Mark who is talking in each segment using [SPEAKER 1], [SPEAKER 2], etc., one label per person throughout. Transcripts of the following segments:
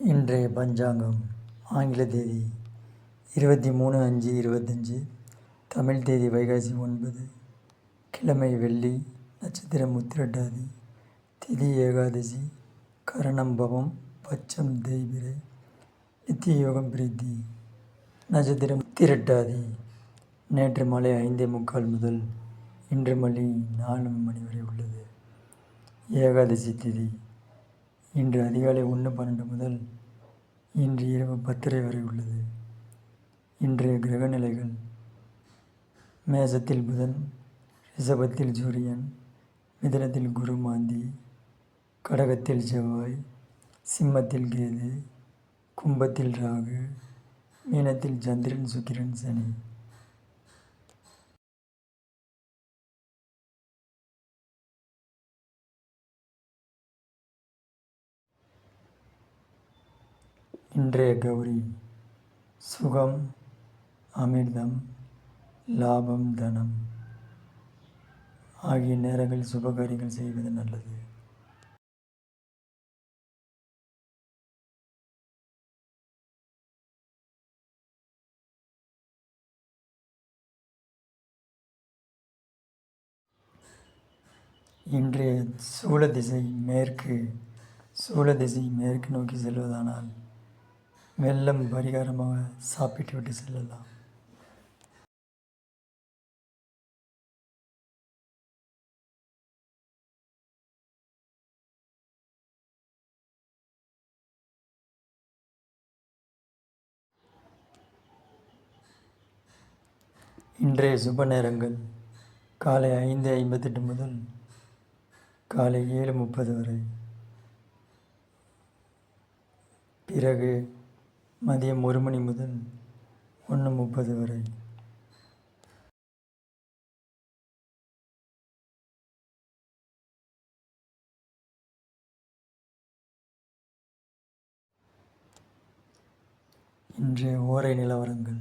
[SPEAKER 1] இன்றைய பஞ்சாங்கம் ஆங்கில தேதி இருபத்தி மூணு அஞ்சு இருபத்தஞ்சி தமிழ் தேதி வைகாசி ஒன்பது கிழமை வெள்ளி நட்சத்திரம் உத்திரட்டாதி திதி ஏகாதசி கரணம் பவம் பச்சம் தெய்விரை நித்திய யோகம் பிரீத்தி நட்சத்திரம் உத்திரட்டாதி நேற்று மாலை ஐந்தே முக்கால் முதல் இன்று மணி நாலு மணி வரை உள்ளது. ஏகாதசி திதி இன்று அதிகாலை ஒன்று பன்னெண்டு முதல் இன்று இரவு பத்தரை வரை உள்ளது. இன்றைய கிரகநிலைகள் மேசத்தில் புதன் ரிஷபத்தில் சூரியன் மிதனத்தில் குரு மாந்தி கடகத்தில் செவ்வாய் சிம்மத்தில் கேது கும்பத்தில் ராகு மீனத்தில் சந்திரன் சுக்கிரன் சனி. இன்றைய கௌரி சுகம் அமிர்தம் லாபம் தனம் ஆகிய நேரங்களில் சுபகாரியங்கள் செய்வது நல்லது. இன்றைய சூழ திசை மேற்கு சூழ திசை மேற்கு நோக்கி செல்வதானால் வெள்ளம் பரிகாரமாக சாப்பிட்டு விட்டு செல்லலாம். இன்றைய சுப நேரங்கள் காலை ஐந்து ஐம்பத்தெட்டு முதல் காலை ஏழு முப்பது வரை. பிறகு மதியம் ஒரு மணி முதல் ஒன்று முப்பது வரை. இன்றைய ஓரை நிலவரங்கள்.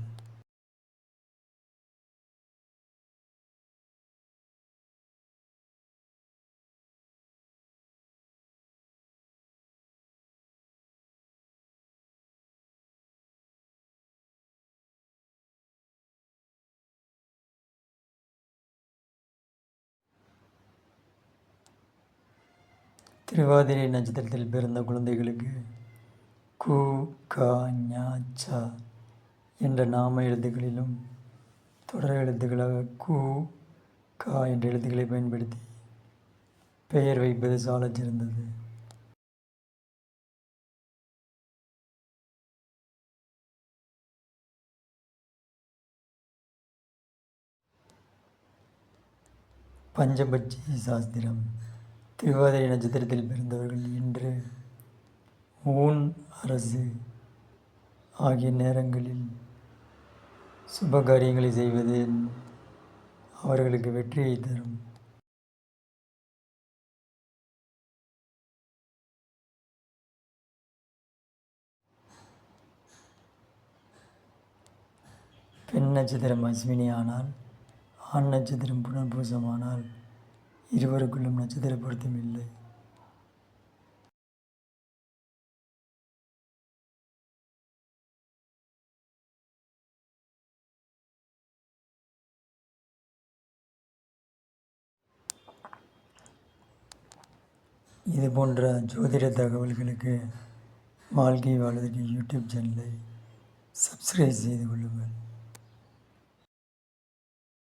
[SPEAKER 1] திருவாதிரை நட்சத்திரத்தில் பிறந்த குழந்தைகளுக்கு கு க ஞ என்ற நாம எழுத்துக்களிலும் தொடர் எழுத்துக்களாக கு க என்ற எழுத்துக்களை பயன்படுத்தி பெயர் வைப்பது சாலச் சிறந்தது. பஞ்சபட்சி சாஸ்திரம். திருவாதிரை நட்சத்திரத்தில் பிறந்தவர்கள் இன்று ஊன் அரசு ஆகிய நேரங்களில் சுப காரியங்களை செய்வது அவர்களுக்கு வெற்றியை தரும். பெண் நட்சத்திரம் அஸ்வினி ஆனால் ஆண் நட்சத்திரம் புனர்பூசமானால் இருவருக்குள்ளும் நட்சத்திர பொருத்தம் இல்லை. இது போன்ற ஜோதிட தகவல்களுக்கு வாழ்க்கை வாழ்வதற்கு யூடியூப் சேனலை சப்ஸ்கிரைப் செய்து கொள்ளுங்கள்.